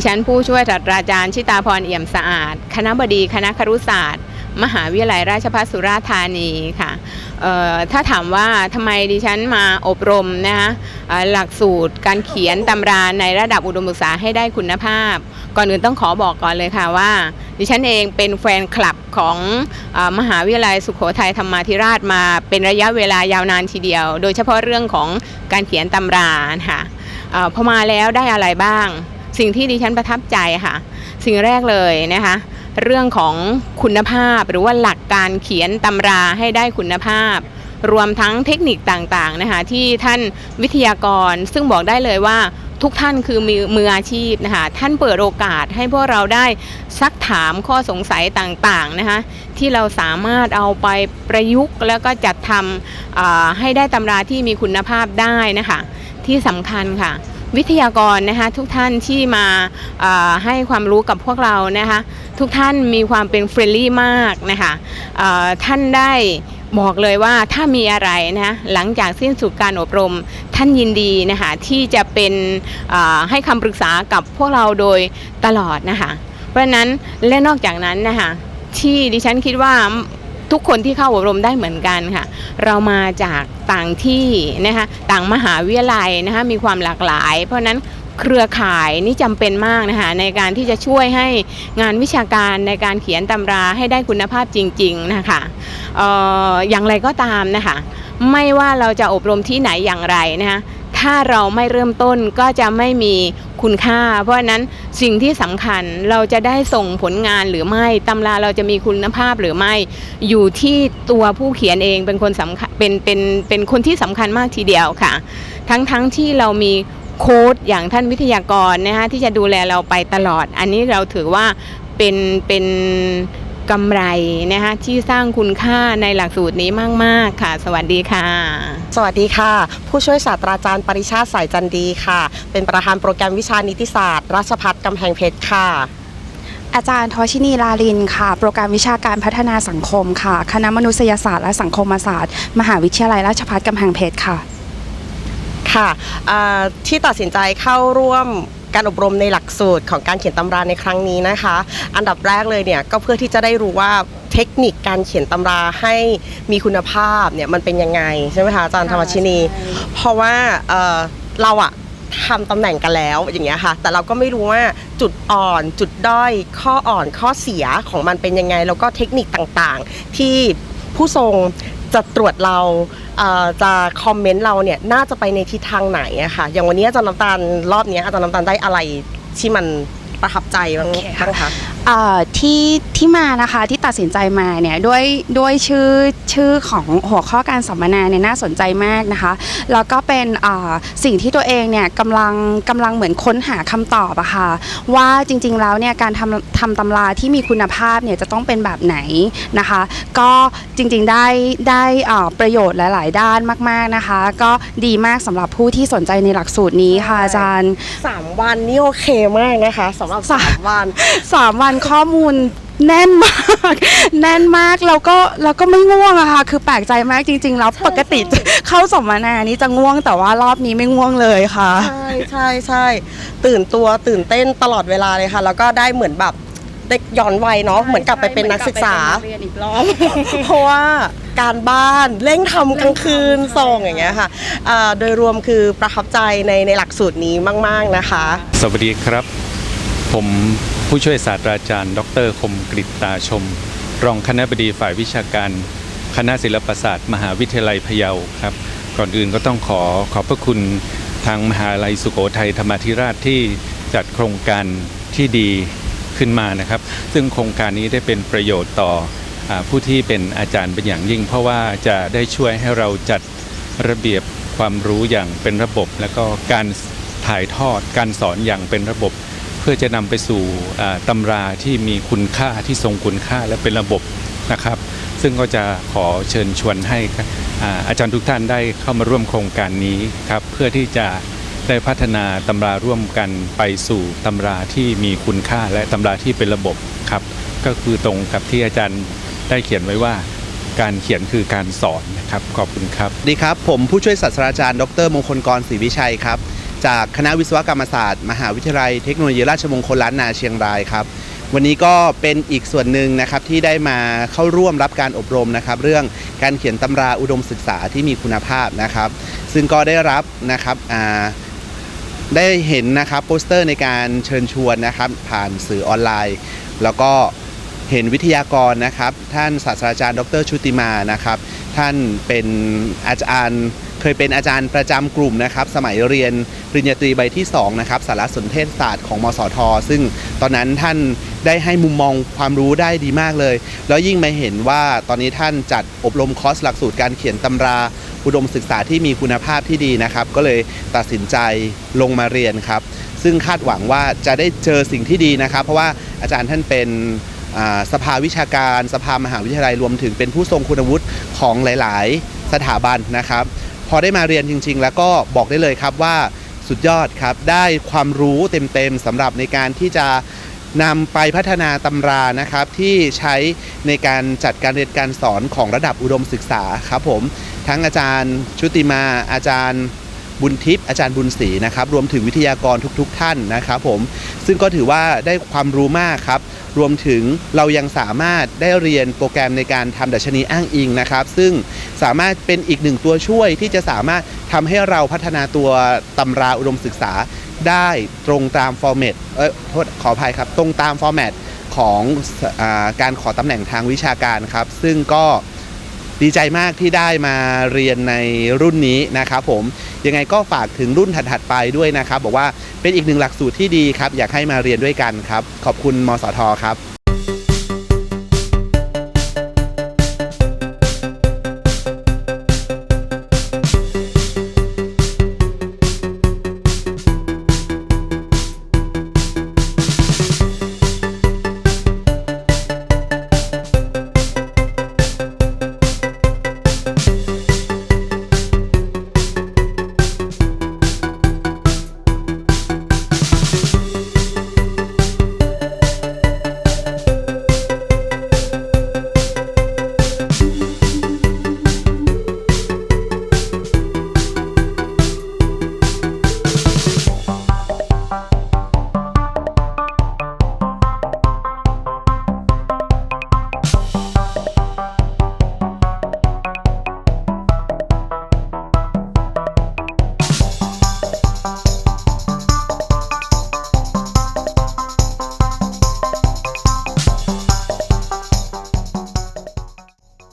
ดิฉันผู้ช่วยศาสตราจารย์ชิตาพรเอี่ยมสะอาด คณะบดีคณะครุศาสตร์ มหาวิทยาลัยราชภัฏสุราษฎร์ธานีค่ะถ้าถามว่าทำไมดิฉันมาอบรมนะคะหลักสูตรการเขียนตำราในระดับอุดมศึกษาให้ได้คุณภาพ ก่อนอื่นต้องขอบอกก่อนเลยค่ะว่า ดิฉันเองเป็นแฟนคลับของอมหาวิทยาลัยสุขโขทัยธรรมาธิราชมาเป็นระยะเวลายาวนานทีเดียว โดยเฉพาะเรื่องของการเขียนตำราค่ะอพอมาแล้วได้อะไรบ้าง สิ่งที่ดิฉันประทับใจค่ะ สิ่งแรกเลยนะคะ เรื่องของคุณภาพหรือว่าหลักการเขียนตำราให้ได้คุณภาพ รวมทั้งเทคนิคต่างๆนะคะที่ท่านวิทยากรซึ่งบอกได้เลยว่าทุกท่านคือมือมืออาชีพนะคะท่านเปิดโอกาสให้พวกเราได้ซักถามข้อสงสัยต่างๆนะคะที่เราสามารถเอาไปประยุกต์แล้วก็จัดทำให้ได้ตำราที่มีคุณภาพได้นะคะที่สำคัญค่ะ วิทยากรนะคะทุกท่านที่มาาให้ความรู้กับพวกเรานะคะทุกท่านมีความเป็นเฟรนลี่มากนะคะท่านได้บอกเลยว่าถ้ามีอะไรนะหลังจากสิ้นสุดการอบรมท่านยินดีนะคะที่จะเป็นให้คำปรึกษากับพวกเราโดยตลอดนะคะเพราะนั้นและนอกจากนั้นนะคะที่ดิฉันคิดว่า ทุกคนที่เข้าอบรมได้เหมือนกันค่ะ เรามาจากต่างที่นะคะต่างมหาวิทยาลัยนะคะมีความหลากหลาย เพราะนั้นเครือข่ายนี่จำเป็นมากนะคะในการที่จะช่วยให้งานวิชาการในการเขียนตำราให้ได้คุณภาพจริง ๆ นะคะอออย่างไรก็ตามนะคะ ไม่ว่าเราจะอบรมที่ไหนอย่างไรนะคะ ถ้าเราไม่เริ่มต้นก็จะไม่มีคุณค่า เพราะนั้นสิ่งที่สำคัญเราจะได้ส่งผลงานหรือไม่ตำราเราจะมีคุณภาพหรือไม่ อยู่ที่ตัวผู้เขียนเองเป็นคนสำคัญเป็นเป็นเป็นคนที่สำคัญมากทีเดียวค่ะ ทั้งทั้งที่เรามีโค้ดอย่างท่านวิทยากรนะคะที่จะดูแลเราไปตลอด อันนี้เราถือว่าเป็นเป็น กำไรนะคะที่สร้างคุณค่าในหลักสูตรนี้มาก ๆ ค่ะ สวัสดีค่ะ สวัสดีค่ะ ผู้ช่วยศาสตราจารย์ปริชาติสายจันดีค่ะ เป็นประธานโปรแกรมวิชานิติศาสตร์ ราชพัฒกำแพงเพชรค่ะ อาจารย์ทอชินีลาลินค่ะ โปรแกรมวิชาการพัฒนาสังคมค่ะ คณะมนุษยศาสตร์และสังคมศาสตร์ มหาวิทยาลัยราชภัฏกำแพงเพชรค่ะ ค่ะอ่าที่ตัดสินใจเข้าร่วม การอบรมในหลักสูตรของการเขียนตำราในครั้งนี้นะคะ อันดับแรกเลยเนี่ยก็เพื่อที่จะได้รู้ว่าเทคนิคการเขียนตำราให้มีคุณภาพเนี่ยมันเป็นยังไงใช่ไหมคะอาจารย์ธรรมชินี เพราะว่าเอ่อเราอะทำตำแหน่งกันแล้วอย่างเงี้ยค่ะ แต่เราก็ไม่รู้ว่าจุดอ่อน จุดด้อยข้ออ่อนข้อเสียของมันเป็นยังไง แล้วก็เทคนิคต่างๆ ที่ผู้ทรง จะตรวจเราเอ่อจะคอมเมนต์เราเนี่ยน่าจะไปในทิศทางไหนอะค่ะ อย่างวันนี้อาจารย์น้ำตาลรอบเนี้ยอาจารย์น้ำตาลได้อะไรที่มันประทับใจบ้างโอเคค่ะบ้างคะ เอ่อที่ที่มานะคะที่ตัดสินใจมาเนี่ยด้วยด้วยชื่อชื่อของหัวข้อการสัมมนาเนี่ยน่าสนใจมากนะคะ แล้วก็เป็นอ่าสิ่งที่ตัวเองเนี่ยกำลังกำลังเหมือนค้นหาคำตอบอะค่ะว่าจริงๆแล้วเนี่ยการทำทำตำราที่มีคุณภาพเนี่ยจะต้องเป็นแบบไหนนะคะ ก็จริงๆได้ได้อ่าประโยชน์หลาย ๆ ด้านมาก ๆนะคะ ก็ดีมากสำหรับผู้ที่สนใจในหลักสูตรนี้ค่ะอาจารย์ สามวันนี่โอเคมากนะคะสำหรับสามวัน สามวันข้อมูลแน่นมาก แน่นมากแล้วก็แล้วก็ไม่ง่วงอะค่ะคือแปลกใจมากจริง ๆ แล้วปกติเข้าสัมมนานี้จะง่วงแต่ว่ารอบนี้ไม่ง่วงเลยค่ะ ใช่ใช่ใช่ตื่นตัวตื่นเต้นตลอดเวลาเลยค่ะ แล้วก็ได้เหมือนแบบได้ย้อนวัยเนาะเหมือนกลับไปเป็นนักศึกษา เรียนอีกรอบ เพราะว่าการบ้านเร่งทำกลางคืนส่งอย่างเงี้ยค่ะอ่าโดยรวมคือประทับใจในในหลักสูตรนี้มาก ๆนะคะ สวัสดีครับ ผม ผู้ช่วยศาสตราจารย์ ดรคมกริตตาชม รองคณะบดีฝ่ายวิชาการ คณะศิลปศาสตร์ มหาวิทยาลัยพะเยาครับ ก่อนอื่นก็ต้องขอขอบพระคุณทางมหาลัยสุโขทัยธรรมาธิราชที่จัดโครงการที่ดีขึ้นมานะครับ ซึ่งโครงการนี้ได้เป็นประโยชน์ต่ออผู้ที่เป็นอาจารย์เป็นอย่างยิ่ง เพราะว่าจะได้ช่วยให้เราจัดระเบียบความรู้อย่างเป็นระบบ แล้วก็การถ่ายทอดการสอนอย่างเป็นระบบ เพื่อจะนำไปสู่อ่าตำราที่มีคุณค่าที่ทรงคุณค่าและเป็นระบบนะครับ ซึ่งก็จะขอเชิญชวนให้อาอาจารย์ทุกท่านได้เข้ามาร่วมโครงการนี้ครับเพื่อที่จะได้พัฒนาตำราร่วมกันไปสู่ตำราที่มีคุณค่าและตำราที่เป็นระบบครับก็คือตรงกับที่อาจารย์ได้เขียนไว้ว่าการเขียนคือการสอนนะครับขอบคุณครับ ดีครับ ผมผู้ช่วยศาสตราจารย์ ดรมงคลกรศรีวิชัยครับ จากคณะวิศวกรรมศาสตร์ มหาวิทยาลัยเทคโนโลยีราชมงคลล้านนาเชียงรายครับ วันนี้ก็เป็นอีกส่วนหนึ่งนะครับที่ได้มาเข้าร่วมรับการอบรมนะครับ เรื่องการเขียนตำราอุดมศึกษาที่มีคุณภาพนะครับ ซึ่งก็ได้รับนะครับได้เห็นนะครับโปสเตอร์ในการเชิญชวนนะครับ ผ่านสื่อออนไลน์ แล้วก็เห็นวิทยากรนะครับ ท่านศาสตราจารย์ ดรชุติมานะครับ ท่านเป็นอาจารย์เคยเป็นอาจารย์ประจำกลุ่มนะครับ สมัยเรียนปริญญาตรีใบที่2นะครับสารสนเทศศาสตร์ของมสท ซึ่งตอนนั้นท่านได้ให้มุมมองความรู้ได้ดีมากเลย แล้วยิ่งมาเห็นว่าตอนนี้ท่านจัดอบรมคอร์สหลักสูตรการเขียนตำรา อุดมศึกษาที่มีคุณภาพที่ดีนะครับ ก็เลยตัดสินใจลงมาเรียนครับ ซึ่งคาดหวังว่าจะได้เจอสิ่งที่ดีนะครับ เพราะว่าอาจารย์ท่านเป็น สภาวิชาการ สภามหาวิทยาลัยรวมถึงเป็นผู้ทรงคุณวุฒิของหลาย ๆ สถาบันนะครับ พอได้มาเรียนจริง ๆ แล้วก็บอกได้เลยครับว่าสุดยอดครับ ได้ความรู้เต็ม ๆสำหรับในการที่จะนำไปพัฒนาตำรานะครับที่ใช้ในการจัดการเรียนการสอนของระดับอุดมศึกษาครับผม ทั้งอาจารย์ชุติมาอาจารย์ บุญทิพย์อาจารย์บุญศรีนะครับรวมถึงวิทยากรทุกๆ ท่านนะครับผมซึ่งก็ถือว่าได้ความรู้มากครับ รวมถึงเรายังสามารถได้เรียนโปรแกรมในการทำดัชนีอ้างอิงนะครับ ซึ่งสามารถเป็นอีกหนึ่งตัวช่วยที่จะสามารถทำให้เราพัฒนาตัวตำราอุดมศึกษาได้ตรงตามฟอร์แมตเออโทษขออภัยครับ ตรงตามฟอร์แมตของอาการขอตำแหน่งทางวิชาการครับ ซึ่งก็ดีใจมากที่ได้มาเรียนในรุ่นนี้นะครับผม ยังไงก็ฝากถึงรุ่นถัดๆไปด้วยนะครับ บอกว่าเป็นอีกหนึ่งหลักสูตรที่ดีครับ อยากให้มาเรียนด้วยกันครับ ขอบคุณมสทครับ